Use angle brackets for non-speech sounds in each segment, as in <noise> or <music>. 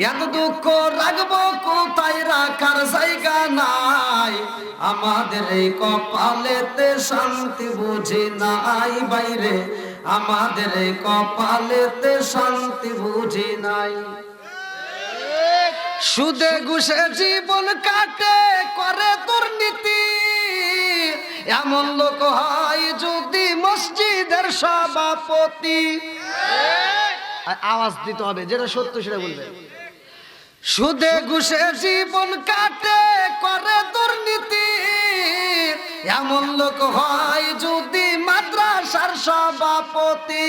এত দুঃখ রাখব কোথায় রাখার জায়গা নাই? আমাদের এই কপালেতে শান্তি বুঝি নাই বাইরে। আমাদের এই কপালেতে শান্তি বুঝি নাই। সুদে ঘুষে জীবন কাটে, করে দুর্নীতি। এমন লোক হয় যদি মসজিদের সভাপতি। আওয়াজ দিতে হবে, যেটা সত্য সেটা বলবে। সুদে ঘুষে জীবন কাটে করে দুর্নীতি। এমন লোক হয় যদি মাদ্রাসার সভাপতি।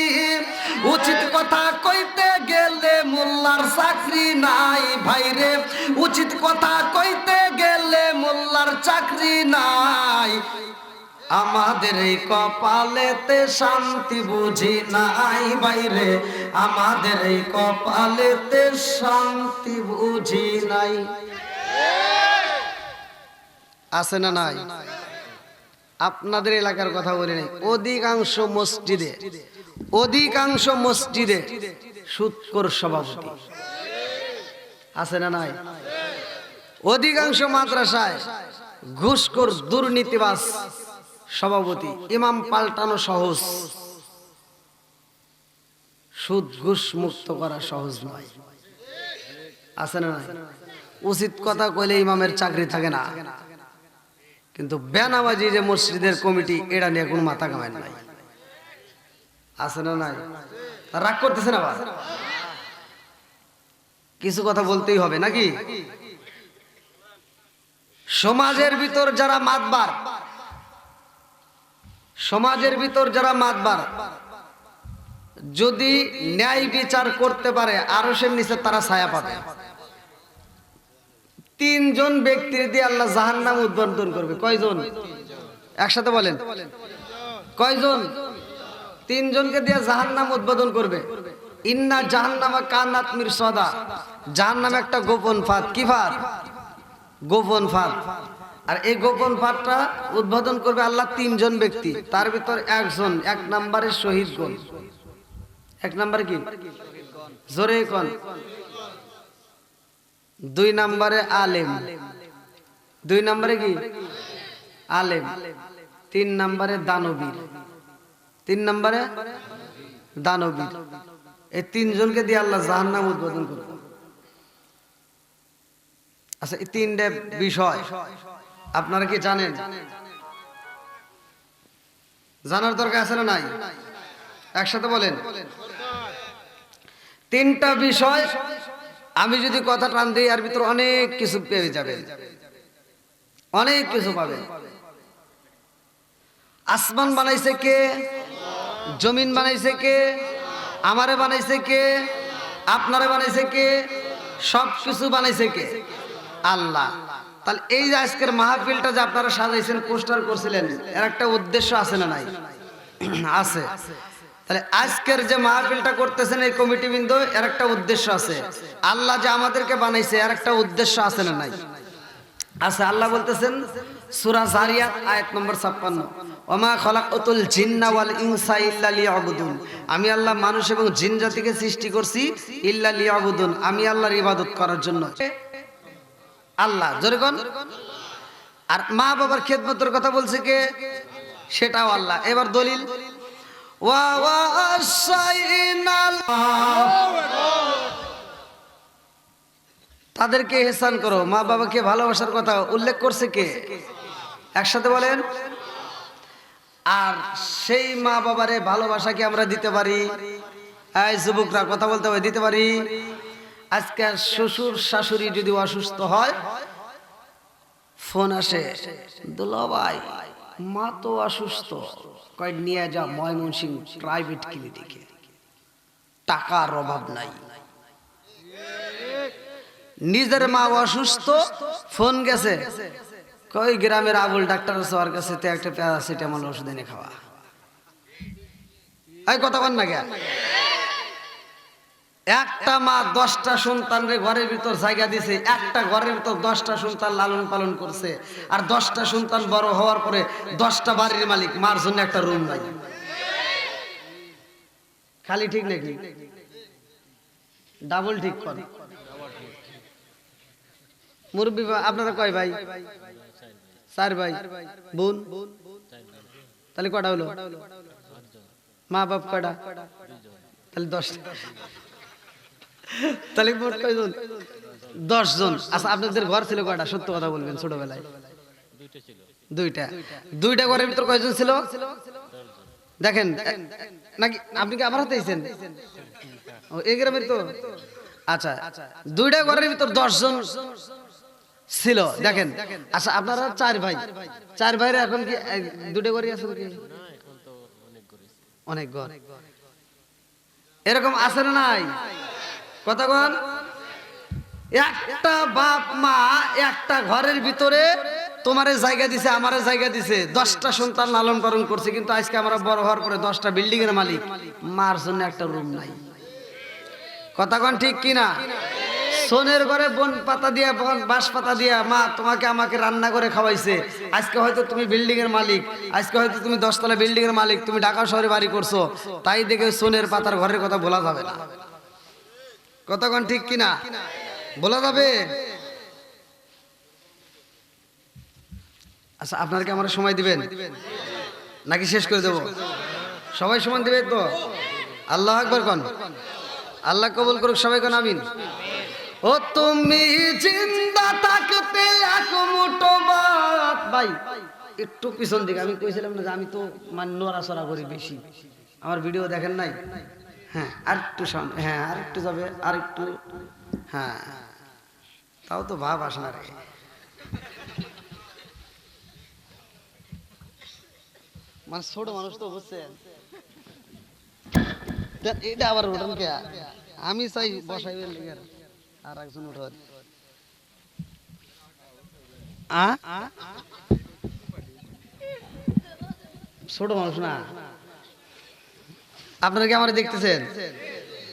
উচিত কথা কইতে গেলে মোল্লার চাকরি নাই ভাইরে। উচিত কথা কইতে গেলে মোল্লার চাকরি নাই। আমাদের এই কপালেতে শান্তি বুঝি নাই বাইরে। আমাদের এই কপালেতে শান্তি বুঝি নাই। আছে না নাই? আপনাদের এলাকার কথা বলি নাই। অধিকাংশ মসজিদে অধিকাংশ মসজিদে সুৎকর সভাপতি। আছে না নাই? অধিকাংশ মাদ্রাসায় ঘুষখোর দুর্নীতিবাস সভাপতি, ইমাম পাল্টানো সহজ। সুদ ঘুষ মুক্ত করা সহজ নয়। আছে না উচিত কথা কইলে ইমামের চাকরি থাকে না। কিন্তু বেনামাজি যে মসজিদের কমিটি, এটা নিয়ে কোনো মাথা কামায় নাই। আছে না নাই? রাগ করতেছে না আবার? কিছু কথা বলতেই হবে নাকি? সমাজের ভিতর যারা মাতবার সমাজের ভিতর যারা মাতবার, যদি ন্যায় বিচার করতে পারে আরও সে নিচে তারা ছায়া পাবে। তিনজন ব্যক্তির দিয়ে আল্লাহ জাহান নাম উদ্বোধন করবে। কয়জন? একসাথে বলেন। কয়জন? তিনজনকে দিয়ে জাহান নাম উদ্বোধন করবে। ইন্না জাহান নামা কানাত মির সদা জাহান নাম একটা গোপন ফাঁদ। কি ফাঁদ? গোপন ফাঁদ। আর এই গোপন ফাঁদটা উদ্বোধন করবে আল্লাহ তিনজন ব্যক্তি। তার ভিতর একজন, এক নম্বরে শহীদ গণ। এক নম্বরে কি? জোরে কন। দুই নম্বরে আলেম। দুই নম্বরে কি? আলেম। তিন নম্বরে দানবীর। তিন নম্বরে দানবীর। এই তিনজনকে দিয়ে আল্লাহ জাহান্নাম উদ্বোধন করবে। আচ্ছা এই তিনটে বিষয়। আপনারা কি জানেন? জানার দরকার আছে না নাই? একসাথে বলেন। তিনটা বিষয় আমি যদি কথা টান দিই আর ভিতর অনেক কিছু পেয়ে যাবেন। অনেক কিছু পাবেন। আসমান বানাইছে কে? জমিন বানাইছে কে? আমারে বানাইছে কে? আপনারে বানাইছে কে? সব কিছু বানাইছে কে? আল্লাহ। তাহলে এই যে আজকের মাহফিলটা যে আপনারা সাজাইছেন, পোস্টার করছিলেন, এর একটা উদ্দেশ্য আছে না নাই? <clears throat> আছে। তাহলে আজকের যে মাহফিলটা করতেছেন এই কমিটি বিন্দু এর একটা উদ্দেশ্য আছে। আল্লাহ যে আমাদেরকে বানাইছে, এর একটা উদ্দেশ্য আছে না নাই? আছে, আল্লাহ বলতেছেন, সূরা জারিয়াত, আয়াত নম্বর 56 ওমা খলাকাতুল জিন্না ওয়াল ইনসা ইল্লা লিয়াবুদুন। আমি আল্লাহ মানুষ এবং জিন জাতিকে সৃষ্টি করছি ইল্লা লিয়াবুদুন। আমি আল্লাহর ইবাদত করার জন্য। আল্লাহ, জোরে কোন? আর মা বাবার খেদমতের কথা বলছে কে? সেটাও আল্লাহ। এবার দলিল। তাদেরকে এহসান করো। মা বাবাকে ভালোবাসার কথা উল্লেখ করছে কে? একসাথে বলেন। আর সেই মা বাবারে ভালোবাসা কি আমরা দিতে পারি। এই যুবকরা, কথা বলতে হবে, দিতে পারি। আজকে শ্বশুর শাশুড়ি যদি অসুস্থ হয়, ফোন আসে দুলাভাই মা তো অসুস্থ। কয়, নিয়ে যা ময়মনসিং প্রাইভেট ক্লিনিকে টাকার অভাব নাই। নিজের মা অসুস্থ, ফোন গেছে। কই গ্রামের আবুল ডাক্তার ওর কাছে তো একটা প্যারাসিটামল ওষুধ এনে খাওয়া। এই কথা বল না কে একটা মা দশটা সন্তানরে ঘরের ভিতর জায়গা দিছে, একটা ঘরের ভিতর দশটা সন্তান লালন পালন করছে। আর দশটা সন্তান বড় হওয়ার পরে দশটা বাড়ির মালিক, মার জন্য একটা রুম নাই। খালি ঠিক নাকি? ডাবল ঠিক কর। মুরব্বী আপনারা কয় ভাই? চার ভাই। বোন? তাহলে কটা হলো? মা বাপ কটা তাহলে দশটা। তাহলে মোট কয়জন? দশ জন আচ্ছা আপনাদের ঘর ছিল কয়টা? সত্য কথা বলবেন ছোটবেলায়। দুইটা। দুইটা ঘরের ভিতর কয়জন ছিল? দেখেন নাকি আপনি কি আমার হাতে ও, এই গ্রামের তো? আচ্ছা দুইটা ঘরের ভিতর দশ জন ছিল। দেখেন আচ্ছা আপনারা চার ভাই। চার ভাইয়ের এখন কি দুটো ঘরই আছে নাকি? অনেক ঘর। এরকম আছে না নাই? কথা একটা বাপ মা একটা ঘরের ভিতরে তোমারে জায়গা দিছে, আমারে জায়গা দিছে। দশটা সন্তান লালন পালন করছে, কিন্তু আজকে আমরা বড় হওয়ার পরে দশটা বিল্ডিং এর মালিক। মার জন্য একটা রুম নাই। কথা কন ঠিক কিনা? সোনের ঘরে বন পাতা দিয়া, বন বাঁশ পাতা দিয়া মা তোমাকে আমাকে রান্না করে খাওয়াইছে। আজকে হয়তো তুমি বিল্ডিং এর মালিক। আজকে হয়তো তুমি দশতলা বিল্ডিং এর মালিক। তুমি ঢাকা শহরে বাড়ি করছ। তাই দেখে সোনের পাতার ঘরের কথা বলা যাবে না। কতক্ষণ ঠিক কিনা? বলা যাবে? আচ্ছা আপনারা কি আমার সময় দিবেন? নাকি শেষ করে দেব? সবাই সমান দিবে তো? আল্লাহ আকবর কন। আল্লাহ কবুল করুক, সবাই কন, আমিন। ও তুমি জিন্দা থাকতে ভাই, একটু পিছন দিকে, আমি কইছিলাম না যে আমি তো মানে নড়াচড়া করি বেশি। আমার ভিডিও দেখেন নাই? হ্যাঁ হ্যাঁ আর একটু যাবে, আর একটু হ্যাঁ তাও তো ভাব না রে। মানে ছোট মানুষ তো বুঝছেন। এটা আবার উঠান কে? আমি চাই বসাইবেন আর একজন ছোট মানুষ না? আপনারা কি আমার দেখতেছেন?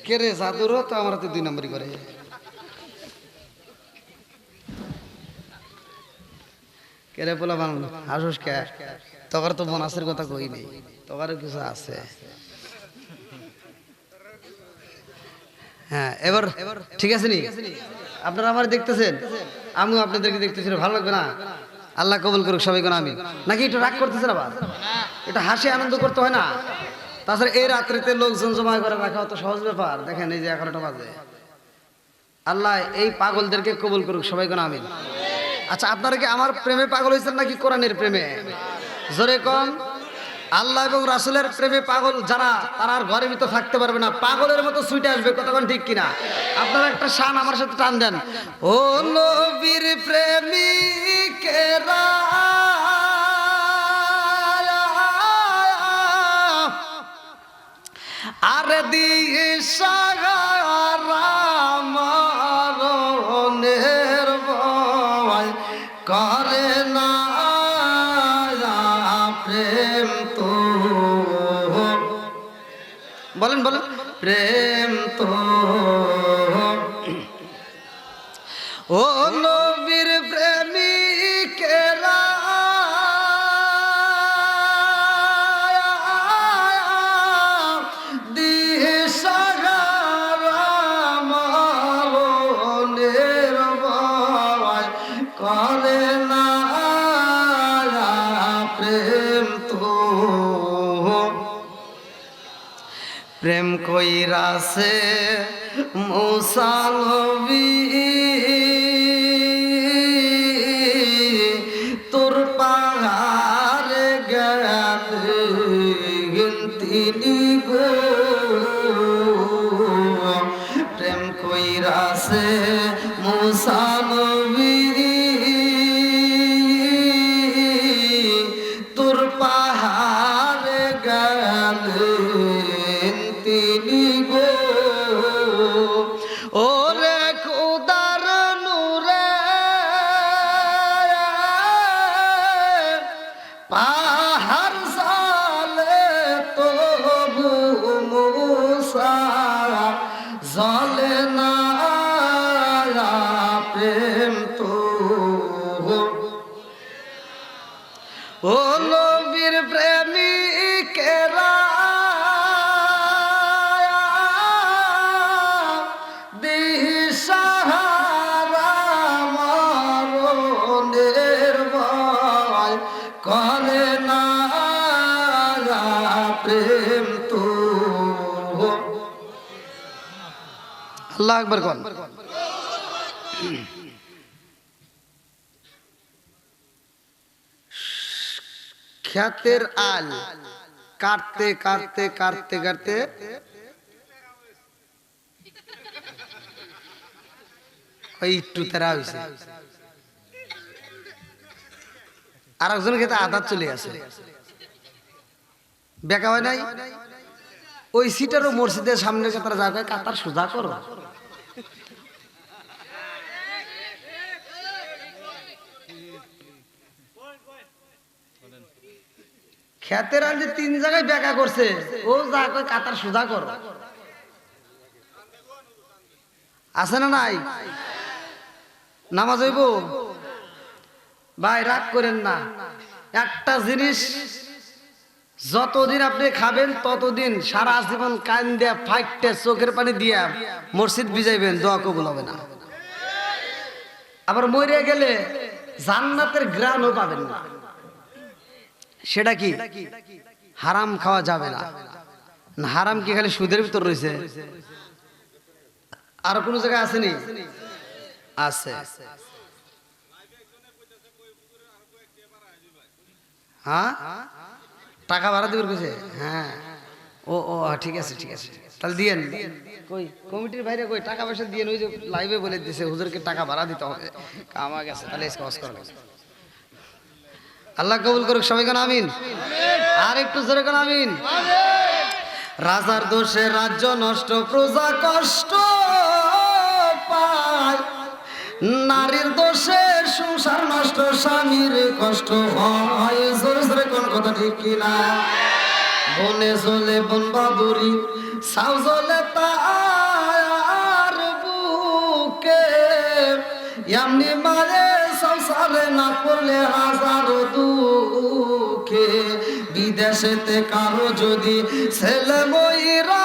কে রে জাদুরও তো আমার হাতে দুই নম্বরই করে। কে রে পোলা কে? তো বোনাসের কথা কই নেই কিছু আছে। হ্যাঁ এবার ঠিক আছে নি? আপনারা আমার দেখতেছেন? আমিও আপনাদেরকে দেখতেছি ভালো লাগবে না? আল্লাহ কবুল করুক সবাই কোন আমি। নাকি একটু রাগ করতেছেন আবার? এটা হাসি আনন্দ করতে হয় না? তাছাড়া এই রাত্রিতে লোকজন জমা করে রাখা অত সহজ ব্যাপার। দেখেন এই যে এগারোটা বাজে। আল্লাহ এই পাগলদেরকে কবুল করুক, সবাই কোন আমিন। আচ্ছা আপনারা কি আমার প্রেমে পাগল হয়েছেন নাকি কোরআনের প্রেমে? জোরে কম আল্লাহ এবং রাসুলের প্রেমে পাগল যারা, তারা আর ঘরের ভিতর থাকতে পারবে না। পাগলের মতো সুইটে আসবে, কতক্ষণ ঠিক কিনা? আপনারা একটা শান আমার সাথে টান দেন। ও নবীর প্রেমিকেরা। আর দিয়ে ভয় করে না প্রেম তো। বলেন বলেন। প্রেম তো। ও কইরাছে মুসালবি আল্লাহ কন। খ্যাতের আল কাটতে কাটতে কাটতে কাটতে। একটু হয়েছে আর একজন খেতে আধার চলে আসে। বেকা হয় নাই? ওই সিটারও মসজিদের সামনে কাতার জায়গায় কাতার সোজা করো। খেতের আল যে তিন জায়গায় বেকা করছে, ও যা কয় কাতার সোজা করো। আছে না নাই? নামাজ হইব? ভাই, রাগ করেন না। একটা জিনিস যতদিন আপনি খাবেন ততদিন সারা জীবন কান দিয়া ফাইটে চোখের পানি দিয়া মসজিদ ভিজাইবেন দোয়া কবুল হবে না। আবার মরে গেলে জান্নাতের গ্রানও পাবেন না। সেটা কি? হারাম খাওয়া যাবে না, হারাম কি খালি সুদের ভিতর রয়েছে? আর কোনো জায়গায় আসেনি আছে। হ্যাঁ? টাকা ভাড়া দিবেন কইছে? হ্যাঁ। ও ও ঠিক আছে ঠিক আছে। তাহলে দিয়েন। কই, কমিটির বাইরে কই, টাকা পয়সা দিয়ে ওই যে লাইভে বলে দিছে, হুজুরকে টাকা ভাড়া দিতে হবে। কামা গেছে, তাহলে ইসকাস করা গেছে আল্লাহ কবুল করুক, সবাই কেন আমিন? আর একটু জোরে কেন আমিন? রাজার দোষে রাজ্য নষ্ট, প্রজা কষ্ট পায়। নারীর দোষে নষ্ট স্বামীর কষ্ট কোন কথা ঠিক কিনা? বনে চলে বন বাদুরি সাউ জলে তার বুকে। এমনি মারে সংসারে না করলে হাজার দুঃখে। বিদেশেতে কারও যদি ছেলে ময়রা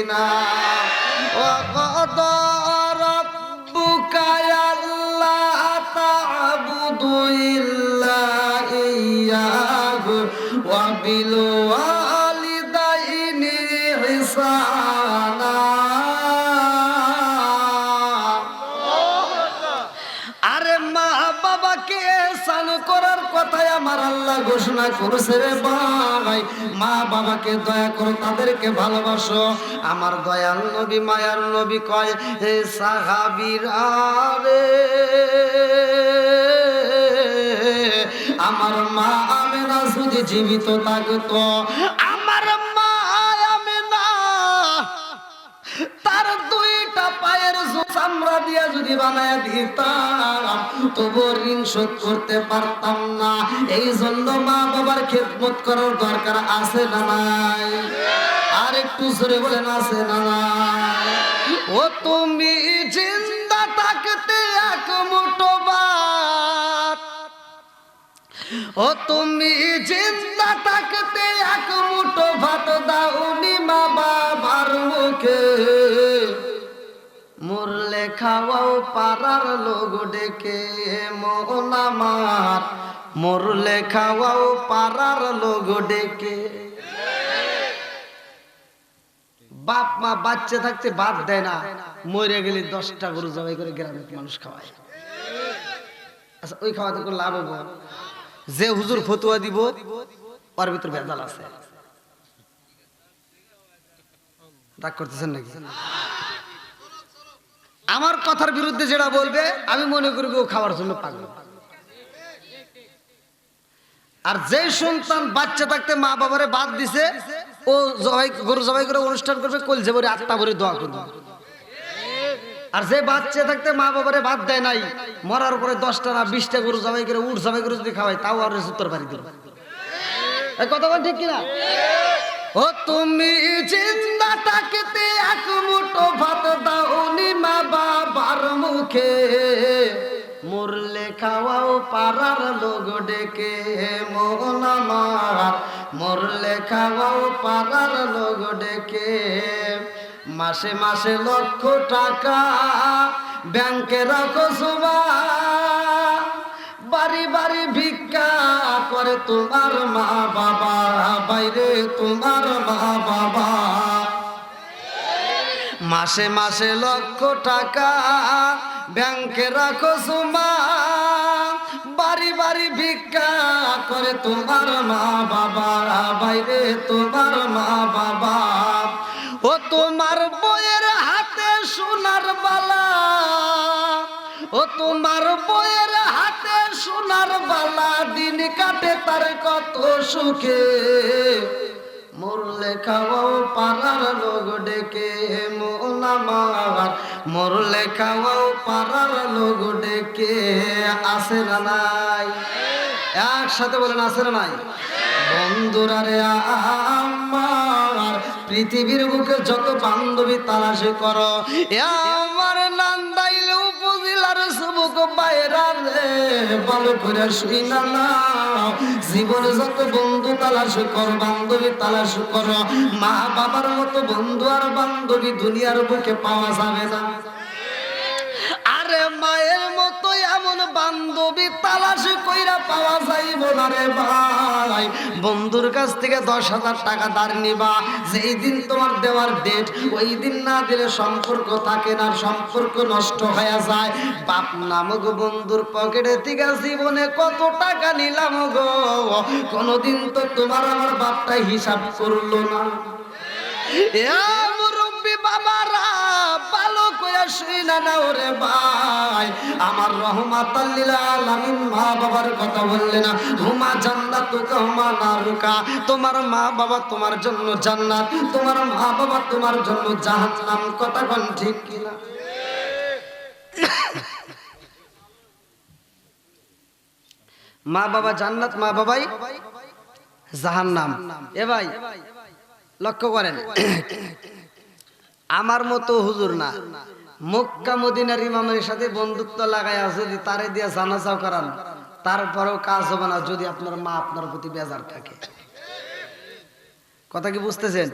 কথা ঠিক কিনা ও কত রব্বুকা আল্লাহ তা'বুদু আল্লাহ ঘোষণা করেছে রে ভাই। মা বাবাকে দয়া করো তাদেরকে ভালোবাসো। আমার দয়াল নবী, মায়ার নবী কয় হে সাহাবির আরে আমার মা আমেনা যদি জীবিত থাকতো চামড়া দিয়া যদি বানায় দিতাম, তবু ঋণ শোধ করতে পারতাম না। এই জন্য মা বাবার খেদমত করার দরকার আছে না নাই? আর একটু জোরে বলেন, আছে না নাই? ও তুমি জিন্দা থাকতে এক মুঠো ভাত। ও তুমি জিন্দা থাকতে এক মুঠো ভাত দাউনি মা বাবার মুখে। মরলে খাওয়াও পাড়ার লোক ডেকে আমার মরলে খাওয়াও পাড়ার লোক ডেকে। বাপ মা বাচ্চা থাকতে বাদ দেয় না, মরে গেলে দশটা গরু জবাই করে গ্রামের মানুষ খাওয়ায়। আচ্ছা ওই খাওয়াতে কোনো লাভ হব যে হুজুর ফতুয়া দিব, ওর ভিতর ভেজাল আছে। রাগ করতেছেন নাকি? আমার কথার বিরুদ্ধে যেটা বলবে, আমি মনে করব ও খাওয়ার জন্য পাগল। আর যে সন্তান বাচ্চা থাকতে মা বাবারে বাদ দিছে, ও জবাই গরু জবাই করে অনুষ্ঠান করবে, কলজে ভরে আত্মা ভরে দোয়া করবে। আর যে বাচ্চা থাকতে মা বাবারে বাদ দেয় নাই, মরার পরে দশটা না বিশটা গরু জবাই করে উঠ জবাই করে যদি খাওয়াই তাও আর পারি দিল এই কথা বল ঠিক কিনা? ও তুমি থাকতে এক মুঠো ভাত দাওনি মা বাবার মুখে। মরলে খাওয়াও পাড়ার লোক ডেকে মোহন আমার। মরলে খাওয়াও পাড়ার লোক ডেকে। মাসে মাসে লক্ষ টাকা ব্যাংকে রাখো সুবা। বাড়ি বাড়ি ভিক্ষা করে তোমার মা বাবা, বাইরে তোমার মা বাবা। মাসে মাসে লক্ষ টাকা ব্যাংকে রাখো সুমা। বাড়ি বাড়ি ভিক্ষা করে তোমার মা বাবা, বাইরে তোমার মা বাবা। ও তোমার বইয়ের হাতে সোনার বালা। ও তোমার বইয়ের হাতে সোনার বালা, দিন কাটে তার কত সুখে। মোর লেখাও পাড়ার লোক ডেকে মোলামার মোর লেখাও পাড়ার লোক ডেকে আসে না নাই? একসাথে বলেন আসে না নাই? বন্ধুরা রে আমার, পৃথিবীর বুকে যত বান্ধবী তালাশে করো আমার উপজেলার জীবনে যত বন্ধু বান্ধবী মা বাবার মতো বন্ধু আর বান্ধবী দুনিয়ার বুকে পাওয়া যাবে না। বান্ধবী তালাশ কইরা পাওয়া যাইব না ভাই। বন্ধুর কাছ থেকে দশ হাজার টাকা ধার নিবা। যেই দিন তোমার দেওয়ার ডেট ওই দিন না দিলে সম্পর্ক থাকে না, সম্পর্ক নষ্ট হয়ে যায়। বাপ নামক বন্ধুর পকেটে থেকে জীবনে কত টাকা নিলাম গো। কোনোদিন তো তোমার আমার বাপটা হিসাব করল না। মুরব্বি বাবারা আমার মা বাবার কথা বললে না, হুমা জান্নাত হুমা নারুকা। তোমার মা বাবা তোমার জন্য জান্নাত, তোমার মা বাবা তোমার জন্য জাহান্নাম। কথা ঠিক কিনা? মা বাবা জান্নাত, মা বাবাই এ ভাই, লক্ষ্য করেন। আমার মতো হুজুর না। মক্কা মদিনার ইমামের সাথে বন্ধুত্ব লাগাই যদি তারে দিয়ে জানাজাও করান, তারপরেও কাজ হবে না যদি আপনার মা আপনার প্রতি বেজার থাকে। কথা কি বুঝতেছেন?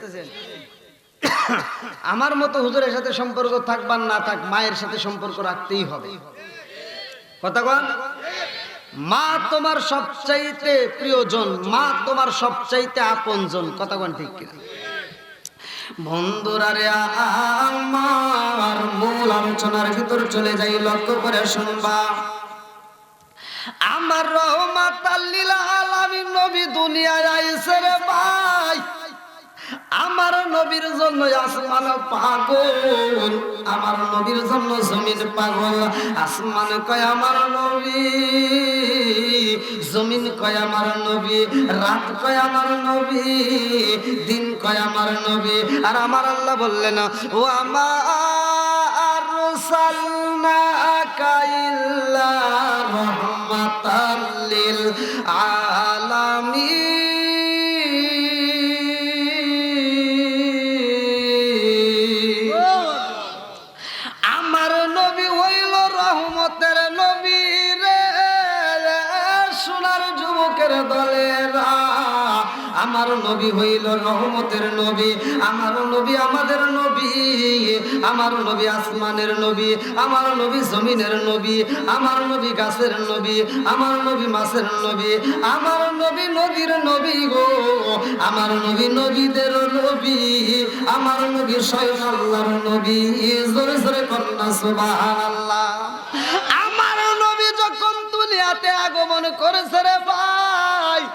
আমার মতো হুজুরের সাথে সম্পর্ক থাকবার না থাক, মায়ের সাথে সম্পর্ক রাখতেই হবে। কথা কন? মা তোমার সবচাইতে প্রিয়জন, মা তোমার সবচাইতে আপনজন। কথা কন ঠিক কিনা? বন্ধুরা রে মূল আলোচনার ভিতর চলে যাই, লক্ষ্য করে শুনবা। আমার নবী দুনিয়ায় আইছে রে ভাই। আমার নবীর জন্য আসমান পাগল, আমার নবীর জন্য জমিন পাগল। আসমান কয় আমার নবী, জমিন কয় আমার নবী, রাত কয় আমার নবী, দিন কয় আমার নবী। আর আমার আল্লাহ বললেন, ও আমার আমার নবী হইল রহমতের নবী রে সোনার যুবকের দলেরা আমার নবী হইল রহমতের নবী আমার নবী আমাদের নবী আমার নবী আসমানের নবী আমার নবী জমিনের নবী আমার নবী গাছের নবী আমার নবী মাছের নবী আমার নবী নবীর নবী গো আমার নবী নবীদের নবী আমার নবী স্বয়ং আল্লাহর নবী জোরে জোরে কন্যা সুবহানাল্লাহ আমার নবী যখন দুনিয়াতে আগমন করেছে রে এ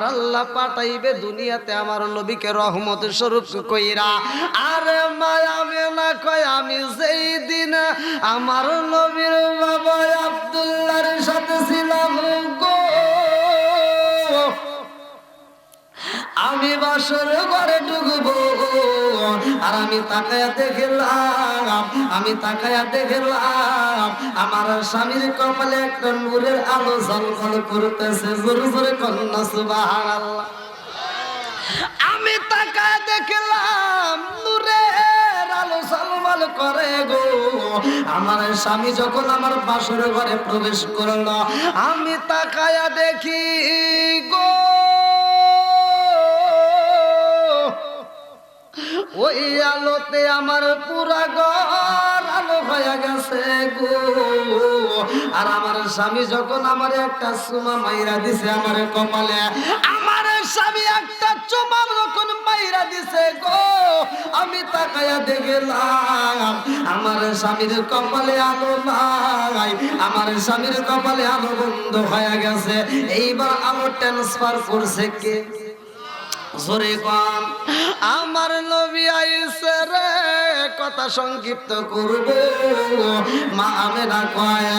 আমার আল্লাহ পাঠাইবে দুনিয়াতে আমার নবীকে রহমত স্বরূপ কইরা। আর মায়ামে না কয়, আমি সেই দিন আমার নবীর বাবা আব্দুল্লাহর সাথে ছিলাম গো। আমি বাসর ঘরে ঢুকবো। আর আমি তাকায়া দেখলাম, আমি তাকায়া দেখলাম, আমার স্বামীর কপালে একটা নূরের আলো ঝলঝল করতেছে, জোরে জোরে কন্যা, সুবহানাল্লাহ। আমি তাকায় দেখলাম, নূরের আলো ঝলমল করে গো। আমার স্বামী যখন আমার বাসর ঘরে প্রবেশ করল, আমি তাকায়া দেখি গো। ওই আলোতে আমার পুরা ঘর আলো হয়ে গেছে গো। আর আমার স্বামী যখন আমার একটা সুমা মাইরা দিছে আমার কপালে, আমার স্বামী একটা চুমা যখন মাইরা দিছে গো, আমি তাকায়া দেখলাম, আমার স্বামীর কপালে আলো নাই, আমার স্বামীর কপালে আলো বন্ধ হয়ে গেছে। এইবার আলো ট্রান্সফার করছে কে? জোরে কম আমার নবী আইসে রে, কথা সংক্ষিপ্ত করব। মা আমেনা কয়,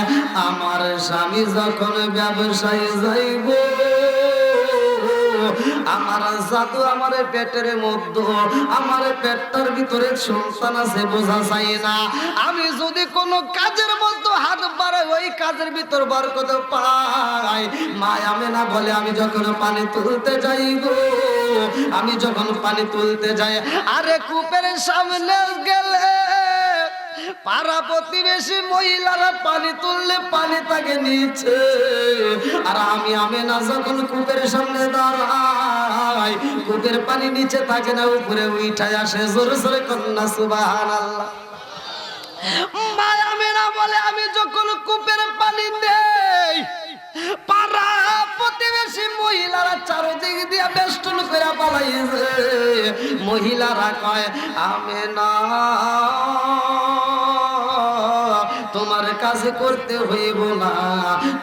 আমার স্বামী যখন ব্যবসায়ী যাইব, আমার জাদু আমার পেটের মধ্যে, আমার পেটটার ভিতরে সন্তান আছে, বোঝা চাই না। আমি যদি কোনো কাজের মধ্যে হাত বাড়াই, ওই কাজের ভিতর বরকত পাই। মা আমি না বলে, আমি যখন পানি তুলতে যাই গো আমি যখন পানি তুলতে যাই, আরে কূপের সামনে গেলে পাড়া প্রতিবেশী মহিলারা পানি তুললে পানি তাকে নিচ্ছে। আর আমি আমি না যখন কূপের সামনে দাঁড়াই, কূপের পানি নিচে থাকে না, উপরে উঠায় আসে জোরে জোরে কন্যা সুবাহান আল্লাহ বলে, আমি যখন কূপের পানি দেই, পাড়া মহিলারা কয়, আমি না, তোমার কাছে করতে হইব না।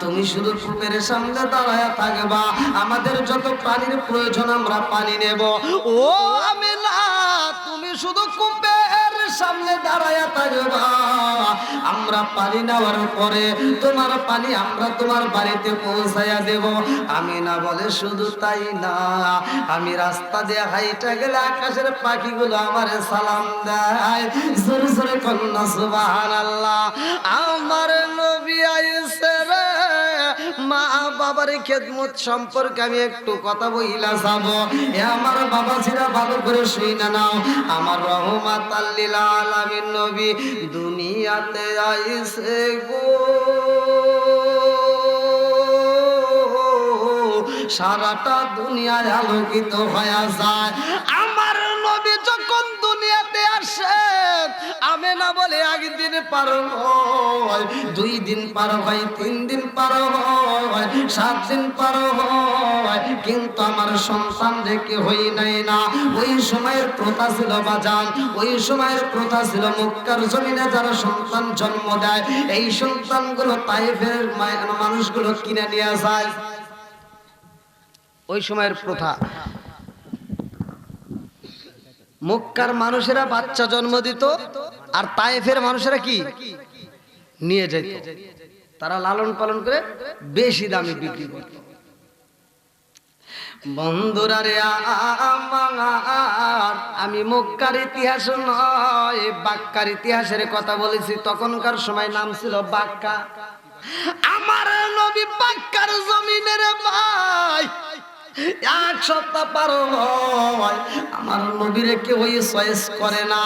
তুমি শুধু কূপের সামনে দাঁড়ায় থাকবা। আমাদের যত পানির প্রয়োজন আমরা পানি নেব। ও, আমি না, তুমি শুধু কূপের সামনে দাঁড়ায় আমরা পানি নেওয়ার পরে তোমার পানি আমরা তোমার বাড়িতে পৌঁছাইয়া দেব। আমি না বলে শুধু তাই না, আমি রাস্তা দিয়ে হাইটা গেলে আকাশের পাখিগুলো আমার সালাম দেয়। জোরে জোরে কন্যা সুবাহ আল্লাহ আমার নবী আইসে আমার বাবা ভালো করে শুই না নাও। আমার রহমাত নবী দুনিয়াতে আইসে গো। সারাটা দুনিয়ায় আলোকিত হয়ে যায়। আমার নবী যখন দুনিয়াতে আসে আমি না বলে একদিন পার হয়, দুই দিন পার হয়, তিন দিন পার হয়, সাত দিন পার হয়। কিন্তু আমার সন্তান রেখে হই নাই না। ওই সময়ের প্রথা ছিল বাজান, ওই সময়ের প্রথা ছিল মুক্কার জমিনে যারা সন্তান জন্ম দেয়। এই সন্তানগুলো তাইফের মানুষগুলো কিনে নিয়ে যায়। ওই সময়ের প্রথা। মক্কার মানুষেরা বাচ্চা জন্ম দিত, আর তায়েফের মানুষেরা কি? নিয়ে যেত। তারা লালন পালন করে বেশি দামে বিক্রি করত। বন্ধুরা রে আমি মক্কার ইতিহাস নয়, বাক্কার ইতিহাসের কথা বলেছি। তখনকার সময় নাম ছিল বাক্কা। আমার নবী বাক্কার জমিনের ভাই। এক সপ্তাহ পার হয়। আমার নবীরে কেউ চয়েস করে না।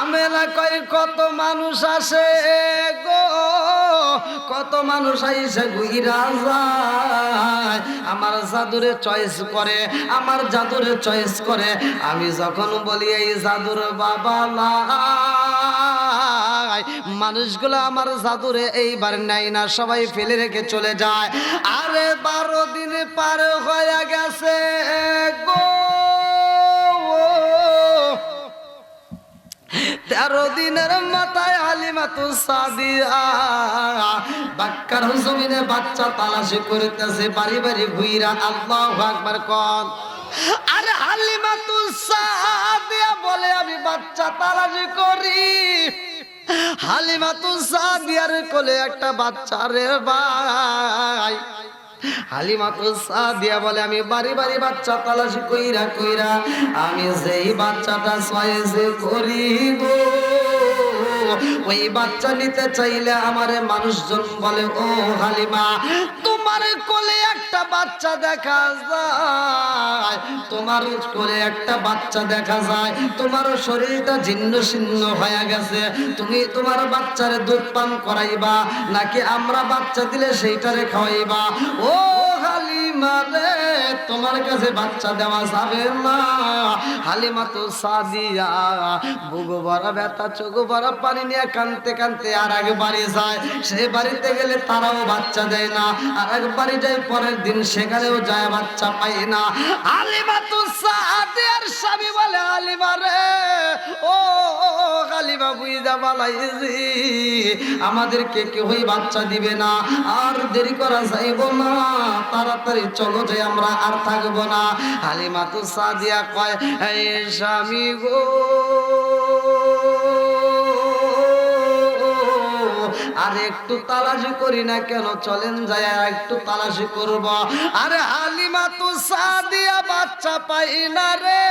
আমেলা কয় কত মানুষ আসে গো। কত মানুষ আইসে গুইরা যায়। আমার জাদুরে চয়েস করে, আমার জাদুরে চয়েস করে। আমি যখন বলি, এই জাদুর বাবা লাই। মানুষগুলো আমার জাদুরে এইবার নেয় না, সবাই ফেলে রেখে চলে যায়। আরে বারো দিন পার হয়ে গেছে গো। তেরো দিনের মাথায় হালিমাতু সাদিয়া। বাক্কার জমিনে বাচ্চা তালাশি করতেছে, বাড়ি বাড়ি ঘুইরা আল্লাহ আকবার কন। আরে হালিমাতু সাদিয়া বলে আমি বাচ্চা তালাশি করি। হালিমাতু সাদিয়ার কোলে একটা বাচ্চা রে ভাই। হালিমা তো দিয়া বলে, আমি বাড়ি বাড়ি বাচ্চা তালাশি কইরা কইরা, আমি যেই বাচ্চাটা সয়েছে করিব। ওই বাচ্চা নিতে চাইলে আমারে মানুষজন বলে, ও হালিমা, তোমার কোলে একটা বাচ্চা দেখা যায়, তোমার কোলে একটা বাচ্চা দেখা যায়, তোমার শরীরটা ছিন্ন ছিন্ন হয়ে গেছে, তুমি তোমার বাচ্চারে দুধ পান করাইবা, নাকি আমরা বাচ্চা দিলে সেইটারে খাওয়াইবা? ও হালিমা রে, তোমার কাছে বাচ্চা দেওয়া যাবে না। হালিমা তো সাদিয়া বুগো বড় ব্যথা, চোখ পানি নিয়ে কানতে কানতে আর এক বাড়ি যায়। সে বাড়িতে গেলে তারাও বাচ্চা দেয় না। আর এক বাড়ি যায়, পরের দিন সেখানেও যায়, বাচ্চা পায় না। হালিমা তো সাদিয়ার স্বামী বলে হালিমা রে, ও হালিমা বুঝা বালাইছি আমাদেরকে কেউই বাচ্চা দিবে না। আর দেরি করা যাইব না। তাড়াতাড়ি চলো যে আমরা আর থাকব না। হালিমা তো সাদিয়া কয়, এই স্বামী গো আর একটু তালাশি করি না কেন? চলেন যায় একটু তালাশি করব। আরে হালিমা, তো সাদিয়া বাচ্চা পাই না রে।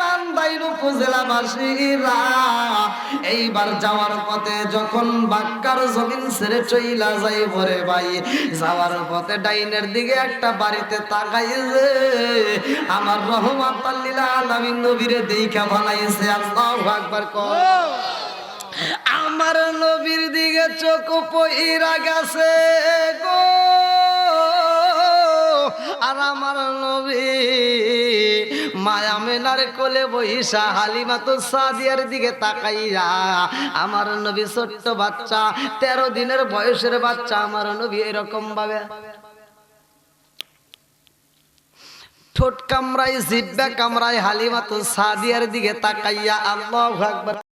নান্দাইর উপজেলাবাসীরা এইবার যাওয়ার পথে যখন বাক্কার জমিন ছেড়ে চইলা যাই ভরে ভাই, যাওয়ার পথে ডাইনের দিকে একটা বাড়িতে তাকাই যে, আমার রহমাত আল্লিলা আলামিন নবীরে দেইখা বানাইছে। আল্লাহু আকবার কর আমার নবীর দিকে চোখ পইরা গেছে গো। আর আমার নবী মায়া মেনার কোলে বহিসা হালিমা তো সাদিয়ার দিকে তাকাইয়া, আমার নবী ছোট্ট বাচ্চা, তেরো দিনের বয়সের বাচ্চা, আমার নবী এরকম ভাবে ঠোঁট কামড়াই জিব্বা কামড়াই হালিমা তো সাদিয়ার দিকে তাকাইয়া, আল্লাহ আকবার।